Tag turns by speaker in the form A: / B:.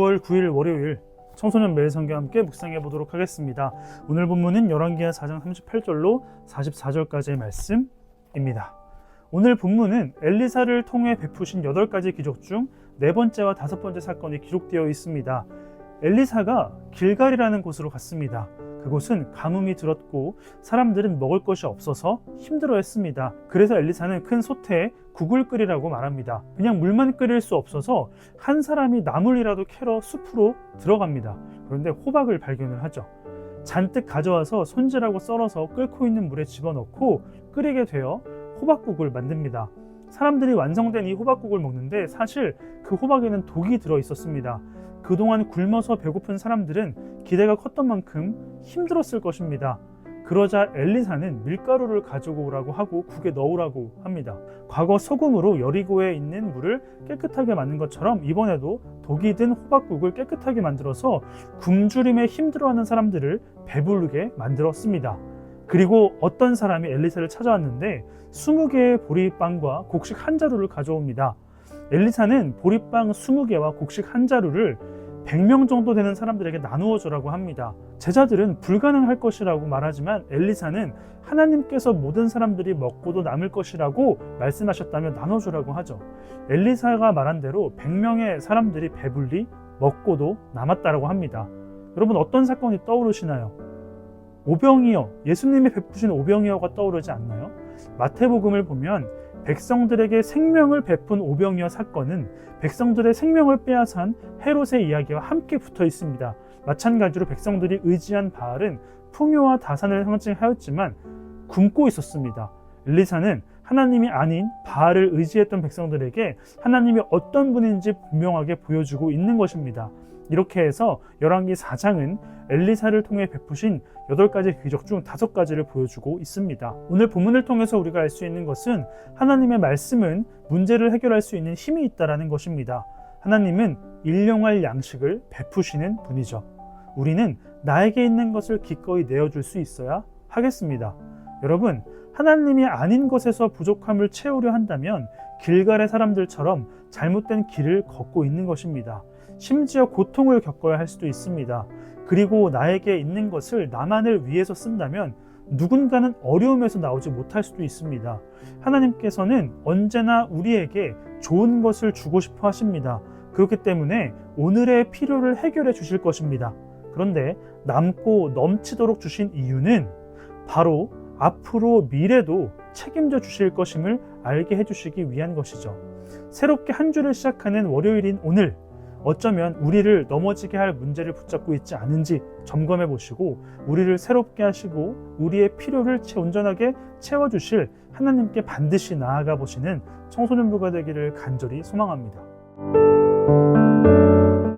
A: 9일 월요일 청소년 매일 성경 함께 묵상해 보도록 하겠습니다. 오늘 본문은 열왕기하 4장 38절로 44절까지의 말씀입니다. 오늘 본문은 엘리사를 통해 베푸신 8가지 기적 중 네 번째와 다섯 번째 사건이 기록되어 있습니다. 엘리사가 길갈이라는 곳으로 갔습니다. 그곳은 가뭄이 들었고 사람들은 먹을 것이 없어서 힘들어했습니다. 그래서 엘리사는 큰 솥에 국을 끓이라고 말합니다. 그냥 물만 끓일 수 없어서 한 사람이 나물이라도 캐러 숲으로 들어갑니다. 그런데 호박을 발견을 하죠. 잔뜩 가져와서 손질하고 썰어서 끓고 있는 물에 집어넣고 끓이게 되어 호박국을 만듭니다. 사람들이 완성된 이 호박국을 먹는데 사실 그 호박에는 독이 들어 있었습니다. 그동안 굶어서 배고픈 사람들은 기대가 컸던 만큼 힘들었을 것입니다. 그러자 엘리사는 밀가루를 가지고 오라고 하고 국에 넣으라고 합니다. 과거 소금으로 여리고에 있는 물을 깨끗하게 만든 것처럼 이번에도 독이 든 호박국을 깨끗하게 만들어서 굶주림에 힘들어하는 사람들을 배부르게 만들었습니다. 그리고 어떤 사람이 엘리사를 찾아왔는데 20개의 보리빵과 곡식 한 자루를 가져옵니다. 엘리사는 보리빵 20개와 곡식 한 자루를 100명 정도 되는 사람들에게 나누어 주라고 합니다. 제자들은 불가능할 것이라고 말하지만 엘리사는 하나님께서 모든 사람들이 먹고도 남을 것이라고 말씀하셨다며 나눠 주라고 하죠. 엘리사가 말한 대로 100명의 사람들이 배불리 먹고도 남았다라고 합니다. 여러분 어떤 사건이 떠오르시나요? 오병이어, 예수님이 베푸신 오병이어가 떠오르지 않나요? 마태복음을 보면 백성들에게 생명을 베푼 오병이어 사건은 백성들의 생명을 빼앗은 헤롯의 이야기와 함께 붙어 있습니다. 마찬가지로 백성들이 의지한 바알은 풍요와 다산을 상징하였지만 굶고 있었습니다. 엘리사는 하나님이 아닌 바알을 의지했던 백성들에게 하나님이 어떤 분인지 분명하게 보여주고 있는 것입니다. 이렇게 해서 열왕기 4장은 엘리사를 통해 베푸신 8가지 기적 중 5가지를 보여주고 있습니다. 오늘 본문을 통해서 우리가 알 수 있는 것은 하나님의 말씀은 문제를 해결할 수 있는 힘이 있다라는 것입니다. 하나님은 일용할 양식을 베푸시는 분이죠. 우리는 나에게 있는 것을 기꺼이 내어줄 수 있어야 하겠습니다. 여러분, 하나님이 아닌 것에서 부족함을 채우려 한다면 길갈의 사람들처럼 잘못된 길을 걷고 있는 것입니다. 심지어 고통을 겪어야 할 수도 있습니다. 그리고 나에게 있는 것을 나만을 위해서 쓴다면 누군가는 어려움에서 나오지 못할 수도 있습니다. 하나님께서는 언제나 우리에게 좋은 것을 주고 싶어 하십니다. 그렇기 때문에 오늘의 필요를 해결해 주실 것입니다. 그런데 남고 넘치도록 주신 이유는 바로 앞으로 미래도 책임져 주실 것임을 알게 해주시기 위한 것이죠. 새롭게 한 주를 시작하는 월요일인 오늘, 어쩌면 우리를 넘어지게 할 문제를 붙잡고 있지 않은지 점검해 보시고 우리를 새롭게 하시고 우리의 필요를 온전하게 채워주실 하나님께 반드시 나아가 보시는 청소년부가 되기를 간절히 소망합니다.